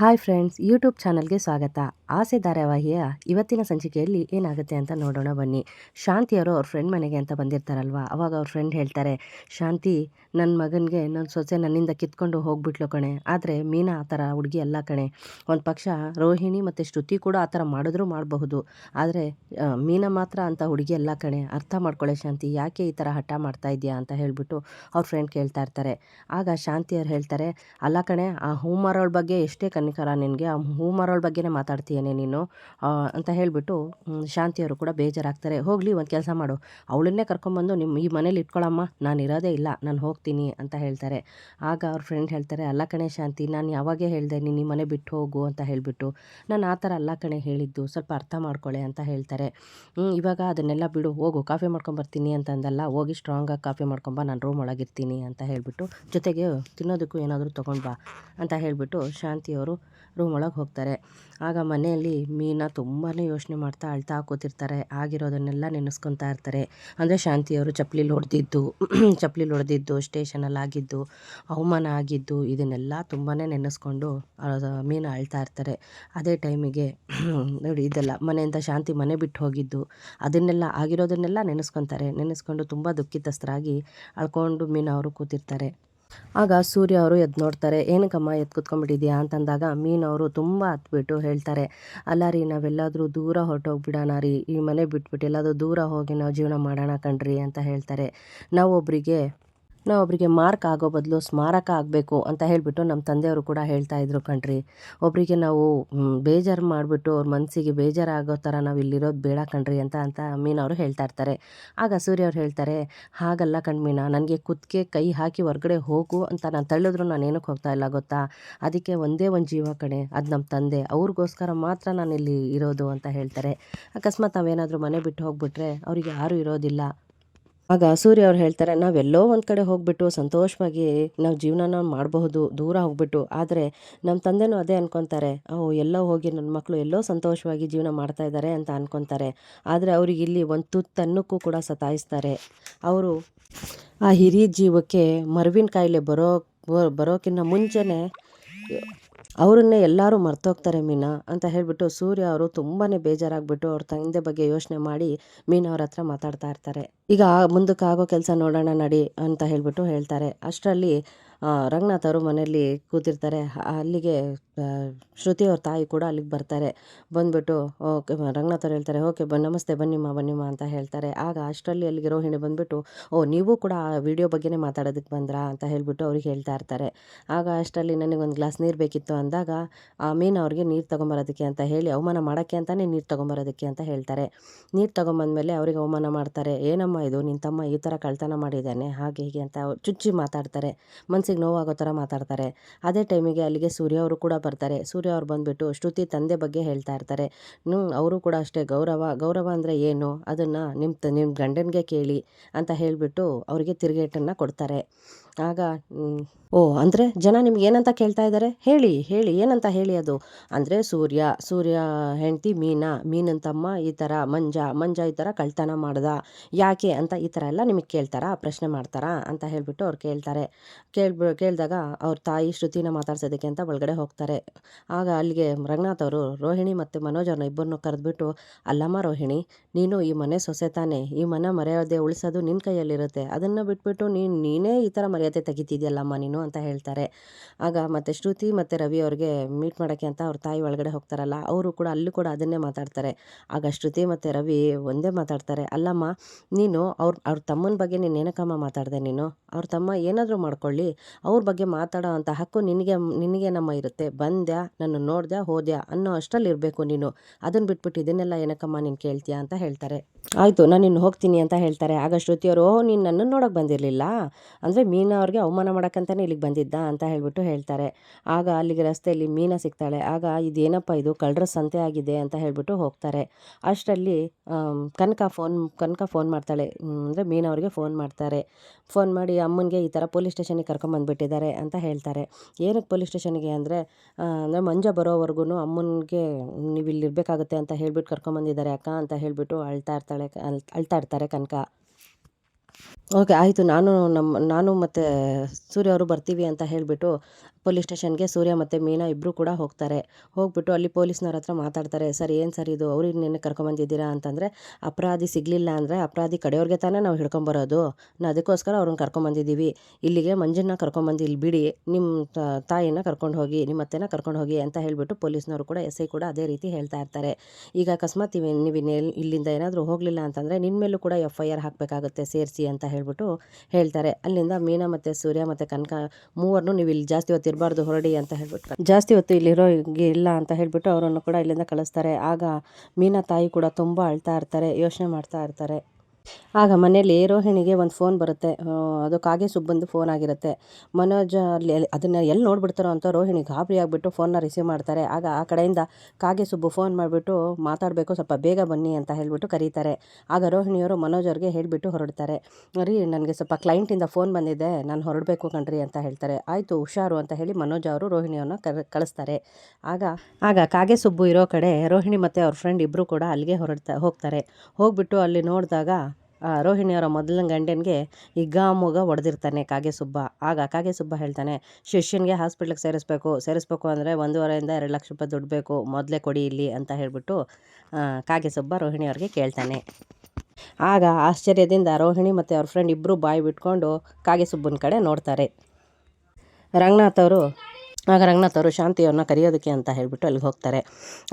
Hi friends, YouTube ಚಾನಲ್ಗೆ ಸ್ವಾಗತ. ಆಸೆ ಧಾರಾವಾಹಿಯ ಇವತ್ತಿನ ಸಂಚಿಕೆಯಲ್ಲಿ ಏನಾಗುತ್ತೆ ಅಂತ ನೋಡೋಣ ಬನ್ನಿ. ಶಾಂತಿಯವರು ಅವ್ರ ಫ್ರೆಂಡ್ ಮನೆಗೆ ಅಂತ ಬಂದಿರ್ತಾರಲ್ವ? ಅವಾಗ ಅವ್ರ ಫ್ರೆಂಡ್ ಹೇಳ್ತಾರೆ, ಶಾಂತಿ ನನ್ನ ಮಗನಿಗೆ ನನ್ನ ಸೊಸೆ ನನ್ನಿಂದ ಕಿತ್ಕೊಂಡು ಹೋಗ್ಬಿಟ್ಲು ಕಣೆ. ಆದರೆ ಮೀನಾ ಆ ಥರ ಹುಡುಗಿ ಅಲ್ಲ ಕಣೆ. ಒಂದು ಪಕ್ಷ ರೋಹಿಣಿ ಮತ್ತು ಶ್ರುತಿ ಕೂಡ ಆ ಥರ ಮಾಡಿದ್ರೂ ಮಾಡಬಹುದು. ಆದರೆ ಮೀನಾ ಮಾತ್ರ ಅಂತ ಹುಡುಗಿ ಅಲ್ಲ ಕಣೆ. ಅರ್ಥ ಮಾಡ್ಕೊಳ್ಳೆ ಶಾಂತಿ, ಯಾಕೆ ಈ ಥರ ಹಠ ಮಾಡ್ತಾ ಇದೆಯಾ? ಅಂತ ಹೇಳಿಬಿಟ್ಟು ಅವ್ರ ಫ್ರೆಂಡ್ ಕೇಳ್ತಾ ಇರ್ತಾರೆ. ಆಗ ಶಾಂತಿಯವ್ರು ಹೇಳ್ತಾರೆ, ಅಲ್ಲ ಕಣೆ, ಆ ಹೂ ಬಗ್ಗೆ ಎಷ್ಟೇ ಕನಿಕರ ನಿನಗೆ ಆ ಹೂ ಮಾರೋಳ ಬಗ್ಗೆನೇ ಮಾತಾಡ್ತೀಯೇನೆ ನೀನು ಅಂತ ಹೇಳಿಬಿಟ್ಟು ಶಾಂತಿಯವರು ಕೂಡ ಬೇಜಾರಾಗ್ತಾರೆ. ಹೋಗಲಿ ಒಂದು ಕೆಲಸ ಮಾಡು. ಅವಳನ್ನೇ ಕರ್ಕೊಂಬಂದು ನಿಮ್ಮ ಈ ಮನೇಲಿ ಇಟ್ಕೊಳ್ಳಮ್ಮ ನಾನು ಇರೋದೇ ಇಲ್ಲ ನಾನು ಹೋಗ್ತೀನಿ ಅಂತ ಹೇಳ್ತಾರೆ. ಆಗ ಅವ್ರ ಫ್ರೆಂಡ್ ಹೇಳ್ತಾರೆ ಅಲ್ಲ ಕಣೆ ಶಾಂತಿ ನಾನು ಯಾವಾಗೇ ಹೇಳಿದೆ ನೀನು ಮನೆ ಬಿಟ್ಟು ಹೋಗು ಅಂತ ಹೇಳಿಬಿಟ್ಟು ನಾನು ಆ ಥರ ಅಲ್ಲ ಕಣೆ ಹೇಳಿದ್ದು ಸ್ವಲ್ಪ ಅರ್ಥ ಮಾಡ್ಕೊಳ್ಳೆ ಅಂತ ಹೇಳ್ತಾರೆ. "ಹ್ಮ್, ಇವಾಗ ಅದನ್ನೆಲ್ಲ ಬಿಡು ಹೋಗು ಕಾಫಿ ಮಾಡ್ಕೊಂಬರ್ತೀನಿ ಅಂತಂದಲ್ಲ ಹೋಗಿ ಸ್ಟ್ರಾಂಗಾಗಿ ಕಾಫಿ ಮಾಡ್ಕೊಂಬ ನಾನು ರೂಮ್ ಒಳಗಿರ್ತೀನಿ ಅಂತ ಹೇಳಿಬಿಟ್ಟು ಜೊತೆಗೆ ತಿನ್ನೋದಕ್ಕೂ ಏನಾದರೂ ತೊಗೊಂಡು ಬಾ ಅಂತ ಹೇಳಿಬಿಟ್ಟು ಶಾಂತಿಯವರು ರೂಮ್ ಒಳಗೆ ಹೋಗ್ತಾರೆ. ಆಗ ಮನೆಯಲ್ಲಿ ಮೀನಾ ತುಂಬಾ ಯೋಚನೆ ಮಾಡ್ತಾ ಅಳ್ತಾ ಕೂತಿರ್ತಾರೆ. ಆಗಿರೋದನ್ನೆಲ್ಲ ನೆನೆಸ್ಕೊತಾ ಇರ್ತಾರೆ. ಅಂದರೆ ಶಾಂತಿಯವರು ಚಪ್ಪಲಿಲಿ ಹೊಡೆದಿದ್ದು ಚಪ್ಪಲಿಲಿ ಹೊಡೆದಿದ್ದು ಸ್ಟೇಷನಲ್ಲಿ ಆಗಿದ್ದು, ಅವಮಾನ ಆಗಿದ್ದು, ಇದನ್ನೆಲ್ಲ ತುಂಬಾ ನೆನೆಸ್ಕೊಂಡು ಮೀನಾ ಅಳ್ತಾ ಇರ್ತಾರೆ. ಅದೇ ಟೈಮಿಗೆ ನೋಡಿ ಇದೆಲ್ಲ, ಮನೆಯಿಂದ ಶಾಂತಿ ಮನೆ ಬಿಟ್ಟು ಹೋಗಿದ್ದು, ಅದನ್ನೆಲ್ಲ, ಆಗಿರೋದನ್ನೆಲ್ಲ ನೆನೆಸ್ಕೊತಾರೆ. ನೆನೆಸ್ಕೊಂಡು ತುಂಬ ದುಃಖಿತಸ್ಥರಾಗಿ ಅಳ್ಕೊಂಡು ಮೀನಾ ಅವರು ಕೂತಿರ್ತಾರೆ. ಆಗ ಸೂರ್ಯ ಅವರು ಎದ್ದು ನೋಡ್ತಾರೆ, ಏನಕ್ಕಮ್ಮ ಎದ್ದು ಕುತ್ಕೊಂಡ್ಬಿಟ್ಟಿದ್ಯಾ ಅಂತಂದಾಗ ಮೀನು ಅವರು ತುಂಬ ಹತ್ಬಿಟ್ಟು ಹೇಳ್ತಾರೆ, ಅಲ್ಲ ರೀ, ನಾವೆಲ್ಲಾದರೂ ದೂರ ಹೊರಟೋಗ್ಬಿಡೋಣ ರೀ, ಈ ಮನೆ ಬಿಟ್ಬಿಟ್ಟು ಎಲ್ಲಾದರೂ ದೂರ ಹೋಗಿ ನಾವು ಜೀವನ ಮಾಡೋಣ ಕಣ್ರಿ, ಅಂತ ಹೇಳ್ತಾರೆ. ನಾವು ಒಬ್ಬರಿಗೆ ನಾವು ಒಬ್ಬರಿಗೆ ಮಾರ್ಕ್ ಆಗೋ ಬದಲು ಸ್ಮಾರಕ ಆಗಬೇಕು ಅಂತ ಹೇಳಿಬಿಟ್ಟು ನಮ್ಮ ತಂದೆಯವರು ಕೂಡ ಹೇಳ್ತಾ ಇದ್ರು ಕಣ್ರಿ. ಒಬ್ಬರಿಗೆ ನಾವು ಬೇಜಾರು ಮಾಡಿಬಿಟ್ಟು ಅವ್ರ ಮನಸ್ಸಿಗೆ ಬೇಜಾರಾಗೋ ಥರ ನಾವು ಇಲ್ಲಿರೋದು ಬೇಡ ಕಣ್ರಿ ಅಂತ ಅಂತ ಮೀನವರು ಹೇಳ್ತಾ ಇರ್ತಾರೆ. ಆಗ ಸೂರ್ಯ ಅವ್ರು ಹೇಳ್ತಾರೆ, ಹಾಗಲ್ಲ ಕಣ್ಮೀನಾ ನನಗೆ ಕುತ್ತಿಗೆ ಕೈ ಹಾಕಿ ಹೊರಗಡೆ ಹೋಗು ಅಂತ ನಾನು ತಳ್ಳಿದ್ರು ನಾನು ಏನಕ್ಕೆ ಹೋಗ್ತಾ ಇಲ್ಲ ಗೊತ್ತಾ? ಅದಕ್ಕೆ ಒಂದೇ ಒಂದು ಜೀವ ಕಣೆ, ಅದು ನಮ್ಮ ತಂದೆ, ಅವ್ರಿಗೋಸ್ಕರ ಮಾತ್ರ ನಾನು ಇಲ್ಲಿ ಇರೋದು ಅಂತ ಹೇಳ್ತಾರೆ. ಅಕಸ್ಮಾತ್ ನಾವೇನಾದರೂ ಮನೆ ಬಿಟ್ಟು ಹೋಗ್ಬಿಟ್ರೆ ಅವರಿಗೆ ಯಾರೂ ಇರೋದಿಲ್ಲ. ಆಗ ಸೂರ್ಯ ಅವ್ರು ಹೇಳ್ತಾರೆ, ನಾವೆಲ್ಲೋ ಒಂದು ಕಡೆ ಹೋಗ್ಬಿಟ್ಟು ಸಂತೋಷವಾಗಿ ನಾವು ಜೀವನನ ಮಾಡಬಹುದು, ದೂರ ಹೋಗ್ಬಿಟ್ಟು. ಆದರೆ ನಮ್ಮ ತಂದೆನೂ ಅದೇ ಅನ್ಕೊತಾರೆ, ಅವು ಎಲ್ಲೋ ಹೋಗಿ ನನ್ನ ಮಕ್ಕಳು ಎಲ್ಲೋ ಸಂತೋಷವಾಗಿ ಜೀವನ ಮಾಡ್ತಾ ಇದ್ದಾರೆ ಅಂತ ಅನ್ಕೊತಾರೆ. ಆದರೆ ಅವ್ರಿಗೆ ಇಲ್ಲಿ ಒಂದು ತುತ್ತನ್ನಕ್ಕೂ ಕೂಡ ಸತಾಯಿಸ್ತಾರೆ. ಅವರು ಆ ಹಿರಿಯ ಜೀವಕ್ಕೆ ಮರವಿನ ಕಾಯಿಲೆ ಬರೋ ಬರೋ- ಬರೋಕ್ಕಿಂತ ಮುಂಚೆನೇ ಅವರನ್ನೇ ಎಲ್ಲರೂ ಮರ್ತೋಗ್ತಾರೆ ಮೀನಾ ಅಂತ ಹೇಳಿಬಿಟ್ಟು ಸೂರ್ಯ ಅವರು ತುಂಬಾ ಬೇಜಾರಾಗ್ಬಿಟ್ಟು ಅವ್ರ ತಂದೆ ಬಗ್ಗೆ ಯೋಚನೆ ಮಾಡಿ ಮೀನಾ ಅವ್ರ ಹತ್ರ ಮಾತಾಡ್ತಾ ಇರ್ತಾರೆ. ಈಗ ಮುಂದಕ್ಕೆ ಆಗೋ ಕೆಲಸ ನೋಡೋಣ ನಡಿ ಅಂತ ಹೇಳಿಬಿಟ್ಟು ಹೇಳ್ತಾರೆ. ಅಷ್ಟರಲ್ಲಿ ರಂಗನಾಥ್ ಅವರು ಮನೆಯಲ್ಲಿ ಕೂತಿರ್ತಾರೆ. ಅಲ್ಲಿಗೆ ಶ್ರುತಿ ಅವ್ರ ತಾಯಿ ಕೂಡ ಅಲ್ಲಿಗೆ ಬರ್ತಾರೆ. ಬಂದುಬಿಟ್ಟು, ಓಕೆ, ರಂಗನಾಥ್ ಅವ್ರು ಹೇಳ್ತಾರೆ, ಓಕೆ, ಬ, ನಮಸ್ತೆ ಬನ್ನಿಮ್ಮ ಬನ್ನಿಮ್ಮ ಅಂತ ಹೇಳ್ತಾರೆ. ಆಗ ಅಷ್ಟರಲ್ಲಿ ಅಲ್ಲಿಗೆ ರೋಹಿಣಿ ಬಂದುಬಿಟ್ಟು, ಓ, ನೀವು ಕೂಡ ಆ ವಿಡಿಯೋ ಬಗ್ಗೆನೇ ಮಾತಾಡೋದಕ್ಕೆ ಬಂದ್ರಾ? ಅಂತ ಹೇಳಿಬಿಟ್ಟು ಅವ್ರಿಗೆ ಹೇಳ್ತಾ ಇರ್ತಾರೆ. ಆಗ ಅಷ್ಟರಲ್ಲಿ ನನಗೆ ಒಂದು ಗ್ಲಾಸ್ ನೀರು ಬೇಕಿತ್ತು ಅಂದಾಗ, ಆ ಮೀನು ಅವ್ರಿಗೆ ನೀರು ತೊಗೊಂಬರೋದಕ್ಕೆ ಅಂತ ಹೇಳಿ, ಅವಮಾನ ಮಾಡೋಕ್ಕೆ ಅಂತಲೇ ನೀರು ತೊಗೊಂಬರೋದಕ್ಕೆ ಅಂತ ಹೇಳ್ತಾರೆ. ನೀರು ತೊಗೊಂಬಂದ್ಮೇಲೆ ಅವರಿಗೆ ಅವಮಾನ ಮಾಡ್ತಾರೆ. ಏನಮ್ಮ ಇದು? ನಿನ್ನ ತಮ್ಮ ಈ ಥರ ಕಳ್ತನ ಮಾಡಿದ್ದಾನೆ. ಹಾಗೆ ಹೀಗೆ ಅಂತ ಚುಚ್ಚಿ ಮಾತಾಡ್ತಾರೆ. ಮನ್ಸಿಗೆ ನೋವಾಗೋ ಥರ ಮಾತಾಡ್ತಾರೆ. ಅದೇ ಟೈಮಿಗೆ ಅಲ್ಲಿಗೆ ಸೂರ್ಯ ಅವರು ಕೂಡ ಬರ್ತಾರೆ. ಸೂರ್ಯ ಅವ್ರು ಬಂದುಬಿಟ್ಟು ಶ್ರುತಿ ತಂದೆ ಬಗ್ಗೆ ಹೇಳ್ತಾ ಇರ್ತಾರೆ. ಅವರು ಕೂಡ ಅಷ್ಟೇ. ಗೌರವ ಗೌರವ ಅಂದರೆ ಏನು? ಅದನ್ನು ನಿಮ್ಮ ತ ನಿಮ್ಮ ಗಂಡನಿಗೆ ಕೇಳಿ ಅಂತ ಹೇಳಿಬಿಟ್ಟು ಅವರಿಗೆ ತಿರುಗೇಟನ್ನು ಕೊಡ್ತಾರೆ. ಆಗ ಓ, ಅಂದರೆ ಜನ ನಿಮ್ಗೆ ಏನಂತ ಕೇಳ್ತಾ ಇದ್ದಾರೆ ಹೇಳಿ ಹೇಳಿ. ಏನಂತ ಹೇಳಿ ಅದು? ಅಂದರೆ ಸೂರ್ಯ ಸೂರ್ಯ ಹೆಂಡತಿ ಮೀನಾ, ಮೀನನ್ ತಮ್ಮ ಈ ಥರ ಮಂಜ ಮಂಜ ಈ ಥರ ಕಳ್ತನ ಮಾಡ್ದ. ಯಾಕೆ ಅಂತ ಈ ಥರ ಎಲ್ಲ ನಿಮಗೆ ಕೇಳ್ತಾರಾ? ಪ್ರಶ್ನೆ ಮಾಡ್ತಾರಾ? ಅಂತ ಹೇಳಿಬಿಟ್ಟು ಅವ್ರು ಕೇಳ್ತಾರೆ. ಕೇಳ್ಬ ಕೇಳಿದಾಗ ಅವ್ರ ತಾಯಿ ಶ್ರುತಿನ ಮಾತಾಡ್ಸೋದಕ್ಕೆ ಅಂತ ಒಳಗಡೆ ಹೋಗ್ತಾರೆ. ಆಗ ಅಲ್ಲಿಗೆ ರಂಗನಾಥ್ ಅವರು, ರೋಹಿಣಿ ಮತ್ತು ಮನೋಜ್ ಅವ್ರನ್ನ ಇಬ್ಬರನ್ನು ಕರೆದ್ಬಿಟ್ಟು, ಅಲ್ಲಮ್ಮ ರೋಹಿಣಿ, ನೀನು ಈ ಮನೆ ಸೊಸೆ ತಾನೆ. ಈ ಮನೆ ಮರ್ಯಾದೆ ಉಳಿಸೋದು ನಿನ್ನ ಕೈಯಲ್ಲಿರುತ್ತೆ. ಅದನ್ನು ಬಿಟ್ಬಿಟ್ಟು ನೀನು, ನೀನೇ ಈ ಥರ ಮರ್ಯಾದೆ ತೆಗಿತಿದ್ಯಲ್ಲಮ್ಮ ನೀನು ಅಂತ ಹೇಳ್ತಾರೆ. ಆಗ ಮತ್ತು ಶ್ರುತಿ ಮತ್ತು ರವಿ ಅವ್ರಿಗೆ, ಮೀಟ್ ಮಾಡೋಕ್ಕೆ ಅಂತ ಅವ್ರ ತಾಯಿ ಒಳಗಡೆ ಹೋಗ್ತಾರಲ್ಲ, ಅವರು ಕೂಡ ಅಲ್ಲೂ ಕೂಡ ಅದನ್ನೇ ಮಾತಾಡ್ತಾರೆ. ಆಗ ಶ್ರುತಿ ಮತ್ತು ರವಿ ಒಂದೇ ಮಾತಾಡ್ತಾರೆ, ಅಲ್ಲಮ್ಮ, ನೀನು ಅವ್ರ ಅವ್ರ ತಮ್ಮನ ಬಗ್ಗೆ ನೀನು ಏನಕ್ಕಮ್ಮ ಮಾತಾಡಿದೆ ನೀನು? ಅವ್ರ ತಮ್ಮ ಏನಾದರೂ ಮಾಡ್ಕೊಳ್ಳಿ. ಅವ್ರ ಬಗ್ಗೆ ಮಾತಾಡೋ ಅಂಥ ಹಕ್ಕು ನಿನಗೆ ನಿನಗೆ ನಮ್ಮ ಇರುತ್ತೆ. ಬಂದ್ಯಾ, ನನ್ನ ನೋಡ್ದ್ಯಾ, ಹೋದ್ಯಾ ಅನ್ನೋ ಅಷ್ಟರಲ್ಲಿ ಇರಬೇಕು ನೀನು. ಅದನ್ನು ಬಿಟ್ಬಿಟ್ಟು ಇದನ್ನೆಲ್ಲ ಏನಕ್ಕಮ್ಮ ನೀನು ಕೇಳ್ತೀಯಾ ಅಂತ ಹೇಳ್ತಾರೆ. ಆಯಿತು, ನಾನು ಇನ್ನು ಹೋಗ್ತೀನಿ ಅಂತ ಹೇಳ್ತಾರೆ. ಆಗ ಶ್ರುತಿಯವರು ಓಹ್ ನೀನು ನನ್ನನ್ನು ನೋಡೋಕೆ ಬಂದಿರಲಿಲ್ಲ? ಅಂದರೆ ಮೀನಾ ಅವ್ರಿಗೆ ಅವಮಾನ ಮಾಡೋಕ್ಕಂತಲೇ ಇಲ್ಲಿಗೆ ಬಂದಿದ್ದ ಅಂತ ಹೇಳ್ಬಿಟ್ಟು ಹೇಳ್ತಾರೆ. ಆಗ ಅಲ್ಲಿಗೆ ರಸ್ತೆಯಲ್ಲಿ ಮೀನಾ ಸಿಗ್ತಾಳೆ. ಆಗ ಇದೇನಪ್ಪ ಇದು, ಕಳ್ಳರ ಸಂತೆ ಆಗಿದೆ ಅಂತ ಹೇಳ್ಬಿಟ್ಟು ಹೋಗ್ತಾರೆ. ಅಷ್ಟರಲ್ಲಿ ಕನಕ ಫೋನ್ ಕನಕ ಫೋನ್ ಮಾಡ್ತಾಳೆ. ಅಂದರೆ ಮೀನಾ ಅವ್ರಿಗೆ ಫೋನ್ ಮಾಡ್ತಾರೆ. ಫೋನ್ ಮಾಡಿ ಅಮ್ಮನಿಗೆ ಈ ಥರ ಪೊಲೀಸ್ ಸ್ಟೇಷನಿಗೆ ಕರ್ಕೊಂಬಂದ್ಬಿಟ್ಟಿದ್ದಾರೆ ಅಂತ ಹೇಳ್ತಾರೆ. ಏನಕ್ಕೆ ಪೊಲೀಸ್ ಸ್ಟೇಷನ್ಗೆ ಅಂದರೆ ಅಂದರೆ ಮಂಜ ಬರೋವರೆಗೂ ಅಮ್ಮನಿಗೆ ನೀವು ಇಲ್ಲಿ ಇರಬೇಕಾಗುತ್ತೆ ಅಂತ ಹೇಳ್ಬಿಟ್ಟು ಕರ್ಕೊಂಬಂದಿದ್ದಾರೆ ಅಕ್ಕ ಅಂತ ಹೇಳಿಬಿಟ್ಟು ಅಳ್ತಾ ಇರ್ತಾಳೆ, ಅಳ್- ಅಳ್ತಾ ಇರ್ತಾರೆ ಕನಕ. ಓಕೆ, ಆಯಿತು. ನಾನು ನಮ್ಮ, ನಾನು ಮತ್ತು ಸೂರ್ಯ ಅವರು ಬರ್ತೀವಿ ಅಂತ ಹೇಳಿಬಿಟ್ಟು ಪೊಲೀಸ್ ಸ್ಟೇಷನ್ಗೆ ಸೂರ್ಯ ಮತ್ತು ಮೀನಾ ಇಬ್ಬರು ಕೂಡ ಹೋಗ್ತಾರೆ. ಹೋಗ್ಬಿಟ್ಟು ಅಲ್ಲಿ ಪೊಲೀಸ್ನವ್ರ ಹತ್ರ ಮಾತಾಡ್ತಾರೆ, ಸರ್, ಏನು ಸರ್ ಇದು? ಅವ್ರಿಗೆ ನಿನ್ನೆ ಕರ್ಕೊಂಬಂದಿದ್ದೀರಾ? ಅಂತಂದರೆ, ಅಪರಾಧಿ ಸಿಗಲಿಲ್ಲ ಅಂದರೆ ಅಪರಾಧಿ ಕಡೆಯವ್ರಿಗೆ ತಾನೇ ನಾವು ಹಿಡ್ಕೊಂಬರೋದು. ನಾ ಅದಕ್ಕೋಸ್ಕರ ಅವ್ರನ್ನ ಕರ್ಕೊಂಬಂದಿದ್ದೀವಿ. ಇಲ್ಲಿಗೆ ಮಂಜನ್ನ ಕರ್ಕೊಂಬಂದು ಇಲ್ಲಿ ಬಿಡಿ. ನಿಮ್ಮ ತಾಯಿನ ಕರ್ಕೊಂಡು ಹೋಗಿ ನಿಮ್ಮ ಅತ್ತೆನ ಕರ್ಕೊಂಡು ಹೋಗಿ ಅಂತ ಹೇಳಿಬಿಟ್ಟು ಪೊಲೀಸ್ನವರು ಕೂಡ ಎಸ್ ಐ ಕೂಡ ಅದೇ ರೀತಿ ಹೇಳ್ತಾ ಇರ್ತಾರೆ. ಈಗ ಅಕಸ್ಮಾತ್ ನೀವು ಇನ್ನೆಲ್- ಇಲ್ಲಿಂದ ಏನಾದರೂ ಹೋಗಲಿಲ್ಲ ಅಂತಂದರೆ ನಿಮ್ಮ ಮೇಲೂ ಕೂಡ ಎಫ್ ಐ ಆರ್ ಹಾಕಬೇಕಾಗುತ್ತೆ, ಸೇರಿಸಿ. ಅಂತ ಹೇಳ್ಬಿಟ್ಟು ಹೇಳ್ತಾರೆ. ಅಲ್ಲಿಂದ ಮೀನಾ ಮತ್ತು ಸೂರ್ಯ ಮತ್ತು ಕನಕ ಮೂವರನ್ನು ನೀವು ಇಲ್ಲಿ ಜಾಸ್ತಿ ಹೊತ್ತು ಇರಬಾರ್ದು ಹೊರಡಿ ಅಂತ ಹೇಳ್ಬಿಟ್ಟು ಜಾಸ್ತಿ ಹೊತ್ತು ಇಲ್ಲಿರೋ ಇಲ್ಲ ಅಂತ ಹೇಳ್ಬಿಟ್ಟು ಅವರನ್ನು ಕೂಡ ಇಲ್ಲಿಂದ ಕಳಿಸ್ತಾರೆ. ಆಗ ಮೀನಾ ತಾಯಿ ಕೂಡ ತುಂಬ ಅಳ್ತಾ ಇರ್ತಾರೆ, ಯೋಚನೆ ಮಾಡ್ತಾ ಇರ್ತಾರೆ. ಆಗ ಮನೆಯಲ್ಲಿ ರೋಹಿಣಿಗೆ ಒಂದು ಫೋನ್ ಬರುತ್ತೆ. ಅದು ಕಾಗೆ ಸುಬ್ಬಂದು ಫೋನ್ ಆಗಿರುತ್ತೆ. ಮನೋಜ್ ಅಲ್ಲಿ ಅದನ್ನು ಎಲ್ಲಿ ನೋಡ್ಬಿಡ್ತಾರೋ ಅಂತ ರೋಹಿಣಿ ಗಾಬರಿ ಆಗಿಬಿಟ್ಟು ಫೋನ್ನ ರಿಸೀವ್ ಮಾಡ್ತಾರೆ. ಆಗ ಆ ಕಡೆಯಿಂದ ಕಾಗೆ ಸುಬ್ಬು ಫೋನ್ ಮಾಡಿಬಿಟ್ಟು ಮಾತಾಡಬೇಕು, ಸ್ವಲ್ಪ ಬೇಗ ಬನ್ನಿ ಅಂತ ಹೇಳ್ಬಿಟ್ಟು ಕರೀತಾರೆ. ಆಗ ರೋಹಿಣಿಯವರು ಮನೋಜ್ ಅವ್ರಿಗೆ ಹೇಳಿಬಿಟ್ಟು ಹೊರಡ್ತಾರೆ. ರೀ, ನನಗೆ ಸ್ವಲ್ಪ ಕ್ಲೈಂಟಿಂದ ಫೋನ್ ಬಂದಿದೆ, ನಾನು ಹೊರಡಬೇಕು ಕಣ್ರಿ ಅಂತ ಹೇಳ್ತಾರೆ. ಆಯಿತು, ಹುಷಾರು ಅಂತ ಹೇಳಿ ಮನೋಜ್ ಅವರು ರೋಹಿಣಿಯವ್ರನ್ನ ಕಳಿಸ್ತಾರೆ. ಆಗ ಆಗ ಕಾಗೆ ಸುಬ್ಬು ಇರೋ ಕಡೆ ರೋಹಿಣಿ ಮತ್ತು ಅವ್ರ ಫ್ರೆಂಡ್ ಇಬ್ಬರು ಕೂಡ ಅಲ್ಲಿಗೆ ಹೊರಡ್ತಾ, ಹೋಗ್ತಾರೆ. ಹೋಗ್ಬಿಟ್ಟು ಅಲ್ಲಿ ನೋಡಿದಾಗ ರೋಹಿಣಿಯವರ ಮೊದಲಿನ ಗಂಡನಿಗೆ ಈ ಗಾಮುಗ ಹೊಡೆದಿರ್ತಾನೆ ಕಾಗೆ ಸುಬ್ಬ. ಆಗ ಕಾಗೆ ಸುಬ್ಬ ಹೇಳ್ತಾನೆ, ಶಿಷ್ಯನಿಗೆ ಹಾಸ್ಪಿಟ್ಲಿಗೆ ಸೇರಿಸ್ಬೇಕು ಸೇರಿಸ್ಬೇಕು ಅಂದರೆ ಒಂದೂವರೆಯಿಂದ ಎರಡು ಲಕ್ಷ ರೂಪಾಯಿ ದುಡ್ಡು ಬೇಕು, ಮೊದಲೇ ಕೊಡಿ ಇಲ್ಲಿ ಅಂತ ಹೇಳಿಬಿಟ್ಟು ಕಾಗೆ ಸುಬ್ಬ ರೋಹಿಣಿಯವ್ರಿಗೆ ಕೇಳ್ತಾನೆ. ಆಗ ಆಶ್ಚರ್ಯದಿಂದ ರೋಹಿಣಿ ಮತ್ತು ಅವ್ರ ಫ್ರೆಂಡ್ ಇಬ್ಬರು ಬಾಯಿ ಬಿಟ್ಕೊಂಡು ಕಾಗೆ ಸುಬ್ಬನ ಕಡೆ ನೋಡ್ತಾರೆ. ರಂಗನಾಥ್ ಅವರು ಆಗ ರಂಗನಾಥ್ ಅವರು ಶಾಂತಿಯವ್ರನ್ನ ಕರೆಯೋದಕ್ಕೆ ಅಂತ ಹೇಳಿಬಿಟ್ಟು ಅಲ್ಲಿಗೆ ಹೋಗ್ತಾರೆ.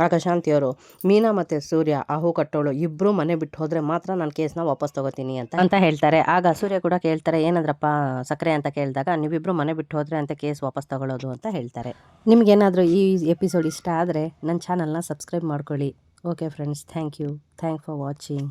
ಆಗ ಶಾಂತಿಯವರು, ಮೀನಾ ಮತ್ತು ಸೂರ್ಯ ಆ ಹೂ ಕಟ್ಟೋಳು ಇಬ್ಬರು ಮನೆ ಬಿಟ್ಟು ಹೋದರೆ ಮಾತ್ರ ನಾನು ಕೇಸ್ನ ವಾಪಸ್ ತಗೋತೀನಿ ಅಂತ ಅಂತ ಹೇಳ್ತಾರೆ. ಆಗ ಸೂರ್ಯ ಕೂಡ ಕೇಳ್ತಾರೆ, ಏನಂದ್ರಪ್ಪ ಸಕ್ಕರೆ ಅಂತ ಕೇಳಿದಾಗ ನೀವಿಬ್ಬರು ಮನೆ ಬಿಟ್ಟು ಹೋದರೆ ಅಂತ ಕೇಸ್ ವಾಪಸ್ ತಗೊಳ್ಳೋದು ಅಂತ ಹೇಳ್ತಾರೆ. ನಿಮಗೇನಾದರೂ ಈ ಎಪಿಸೋಡ್ ಇಷ್ಟ ಆದರೆ ನನ್ನ ಚಾನಲ್ನ ಸಬ್ಸ್ಕ್ರೈಬ್ ಮಾಡ್ಕೊಳ್ಳಿ. Okay friends, thank you. Thank for watching.